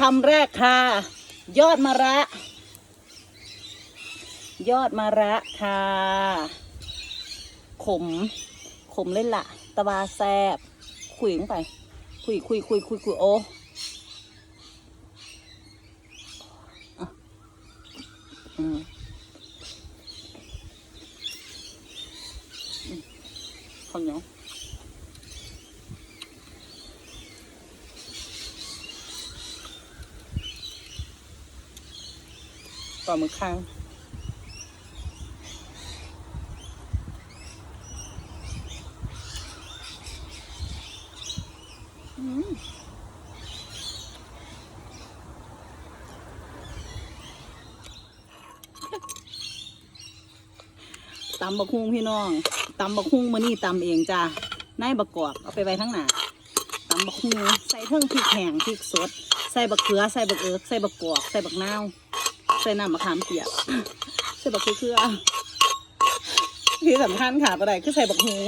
คำแรกค่ะ ยอดมะระ ยอดมะระค่ะ ขม ขมเล่นละตะวาแซบคุยลงไป คุยคุยคุยคุยคุยโออะอืมอืมข้าวเหนียว ปลาหมึกข้างอืมตำบักฮุงพี่น้องตำบักฮุงมื้อนี้ตำเองจ้านายบักกอกเอาไปไว้ทั้งหนาตำบักฮุงใส่เทิงพริกแห้งพริกสด ใส่บักเขือ ใส่บักเอิร์กใส่บักกอก ใส่บักนาว ใส่น้ำมะขามเปียกใส่บักเขือที่สำคัญค่ะประเดคือใส่บักฮุง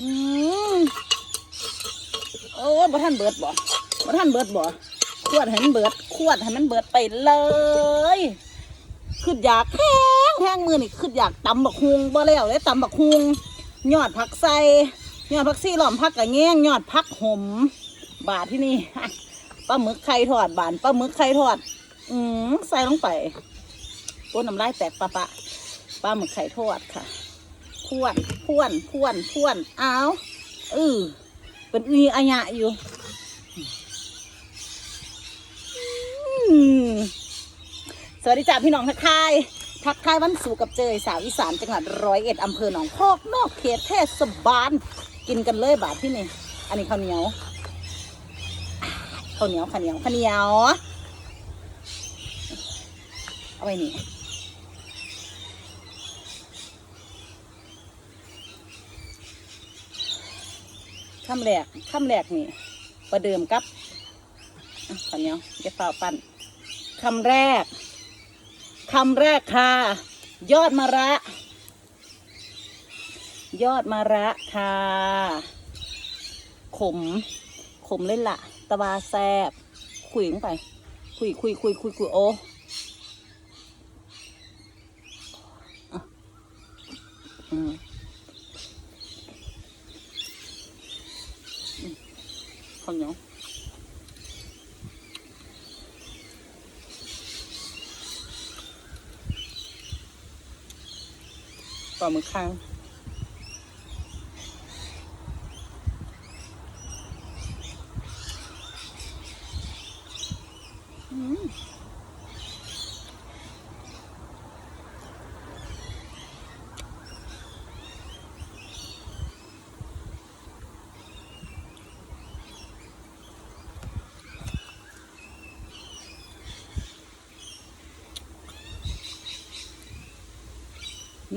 อืมโอ้บ่ท่านเบิดบ่บ่ท่านเบิดบ่ขวดให้มันเบิดขวดให้มันเบิดไปเลยคืออยากแห้งแห้งมือนี่คืออยากตำบักฮุงบ่แล้วเลยตำบักฮุงยอดผักใส่ยอดผักซี่หล้อมผักกระแง่งยอดผักหมบาทที่นี่ปลาหมึกไข่ทอดบานปลาหมึกไข่ทอด อืมใส่ลงไปโอ้น้ำลายแตกปะปะปลาหมึกไข่ทอดค่ะพวนพวนพวนพวนอ้าวเออเป็นอีอัญะอยู่สวัสดีจ้าพี่น้องทักทายทักทายวันสู่กับเจยสาวอีสานจังหวัดร้อยเอ็ดอำเภอหนองพอกนอกเขตเทศบาลกินกันเลยบาทที่นี่ อันนี้ข้าวเหนียวข้าวเหนียวข้าวเหนียวข้าวเหนียว เอาไว้นี่คำแรกคำแรกนี่ ประเดิมกับอะขันเนียวจะเป่าปั้นคำแรกคำแรกค่ะ ยอดมะระ ยอดมะระค่ะ ขม ขมเล่นละตะวาแซบคุยลงไป คุยคุยคุยคุยคุยโออะอืม ข้าวเหนียวปลาหมึกข้าง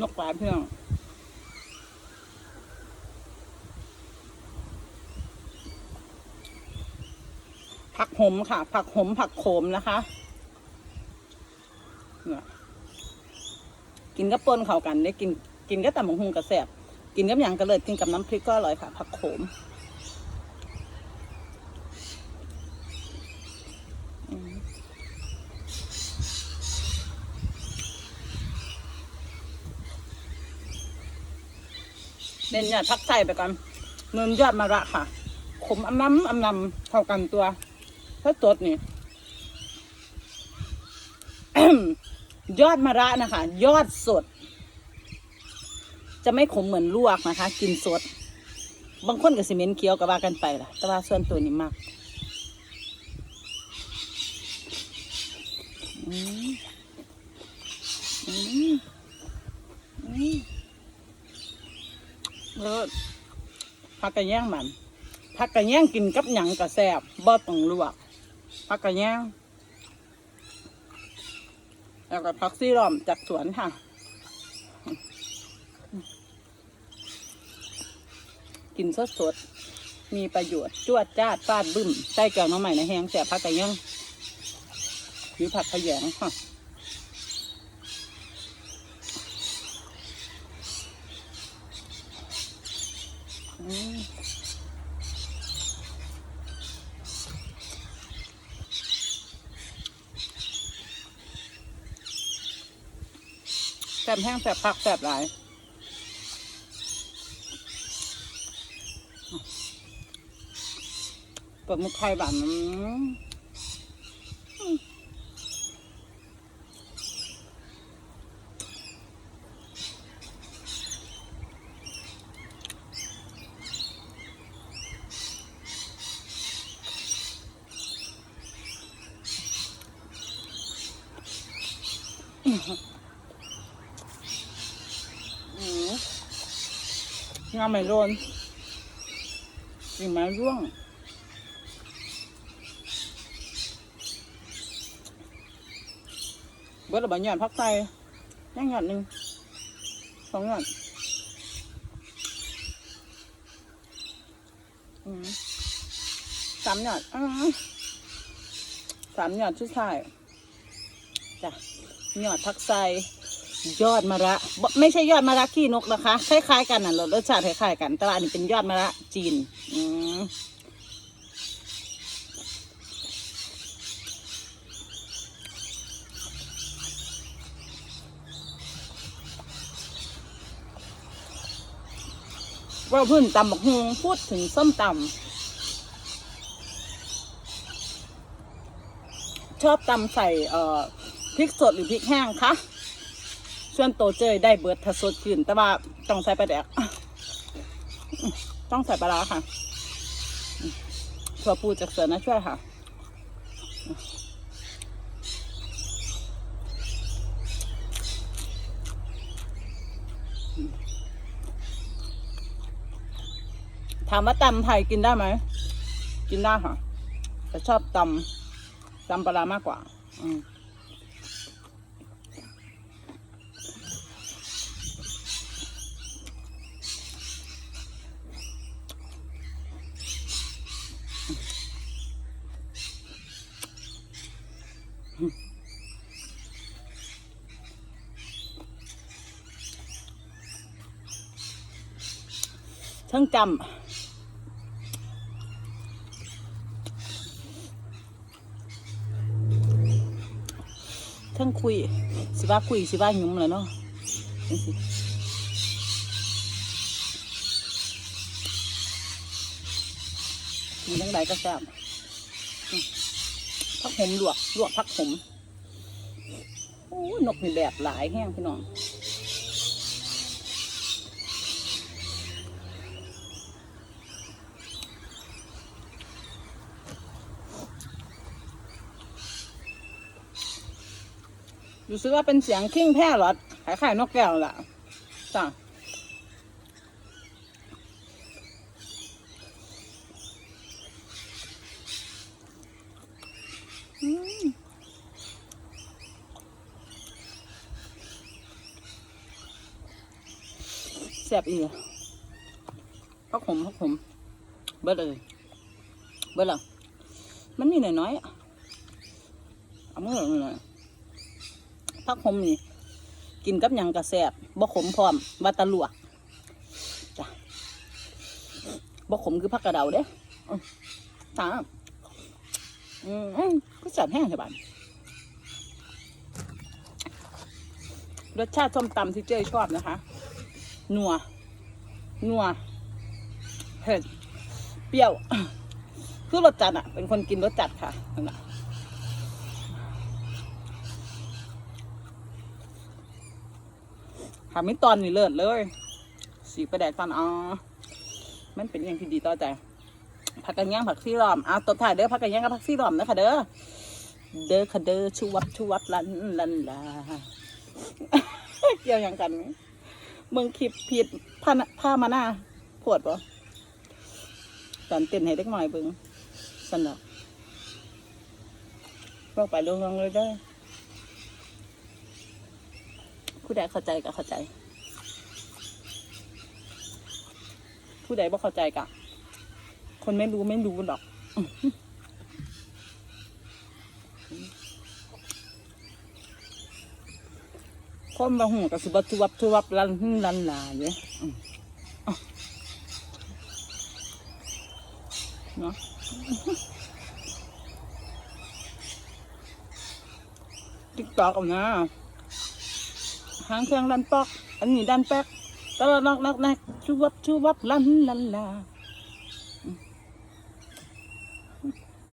นกปลาเพื่อนผักหอมค่ะ ผักหอมผักโขมนะคะกินกับปนเข้ากันได้กินกินกับตำบักหุงกระแสบกินกับอย่างกระเลยกินกับน้ำพริกก็อร่อยค่ะ ผักโขม เน้นยอดพักใส่ไปก่อนเนินยอดมะระค่ะ ขมอำน้ำอำนำเข้ากันตัวถ้าสดนี่ยอดมะระนะคะ ยอดสด จะไม่ขมเหมือนลวกนะคะ กินสด บางคนกับซีเมนต์เคี้ยวกับว่ากันไปล่ะ แต่ว่าส่วนตัวนี้มากอืมอืมอืม เลิศผักกระแยงมันผักกระแยงกินกับหยังกระแซบบ่ต้องลวกผักกระแยงแล้วก็ผักซี่ล้อมจากสวนค่ะกินสดสดๆมีประโยชน์จวดจ้าดฟาดบึ้มใส่แก้วน้ำใหม่ในแหงแสบผักกระแยงหรือผักขยงค่ะ แสบแห้งแสบผักแสบหลายเปิดมุกไข่บัน อืมอืมงามไม่โดนกิ่งไม้ร่วงเบิดละบาห ยอดพักไตย่างหยอดหนึ่งสองหยอดอืมสามหยอดอื้อสามหยอดชุดท้ายจ้ะหยอดพักไซยอดมะระไม่ใช่ยอดมะระขี้นกนะคะ คล้ายๆกันน่ะรสชาติคล้ายๆกันแต่ว่าอันนี้เป็นยอดมะระจีน อืมว่าเพื้นตำบักฮวงพูดถึงส้มตำชอบตำใส่เอ่อ พริกสดหรือพริกแห้งคะส่วนโตเจยได้เบิดถ้าสดขึ้นแต่ว่าต้องใส่ปลาแดกต้องใส่ปลาร้าค่ะถั่วปูจากเสือนะช่วยค่ะถามว่าตำไทยกินได้ไหม กินได้ค่ะ แต่ชอบตำตำปลาร้ามากกว่า อืม ทั้งจำทั้งคุย สิว่าคุย สิว่าหยุ่มเลยเนาะมีทั้งใดก็แซ่บอืมพักหมลวกลวกพักหมโอ้นกมีแบบหลายแห้งพี่น้อง รู้สึกว่าเป็นเสียงคิ้งแพร่หรอคล้ายๆนกแก้วล่ะจ้ะแซ่บอีกพักผมพักผม เบิดเลยเบิดแล้วมันมีหน่อยๆอะเอามือหน่อย ผักขมนี่ กินกับหยังกระแสบบ่ขมพร้อมวาตะลวกจ้ะบ่ขมคือผักกระเดาเด้อื้อตาอืมอื้อก็แสบแห้งใช่บ้านรสชาติส้มตำที่เจ้ชอบนะคะ นัว นัว เผ็ด เปรี้ยว คือรสจัดอะเป็นคนกินรสจัดค่ะ นั่นน่ะหาไม่ตอนนี่เลิศเลย สีประแดกตอนอ๋อมันเป็นอย่างที่ดีต่อใจผักกันย่างผักซี่หลอมเอาตบถ่ายเด้อผักกันย่างกับผักซี่หลอมนะคะเด้อเด้อค่ะเด้อชูวับชูวับลันลันลาเกี่ยวอย่างกันไหมมึงคลิปผิดผ้าผ้ามาหน้าปวดปะตอนเต้นให้เด็กหน่อยเบิ่งสนุกบอกไปลงๆเลยเด้อ ผู้ใดเข้าใจก็เข้าใจ ผู้ใดบ่เข้าใจก็คนไม่รู้ไม่รู้หรอกคนมาหูกับสิบทุวับทุวับลันหึ่งลันลาเนี่ยเนาะติ๊กตอกเอานะ หางเครื่องลันปอก อันนี้ดันแป๊กตลอดนอกนักนักชูวับชูวับลันลันลา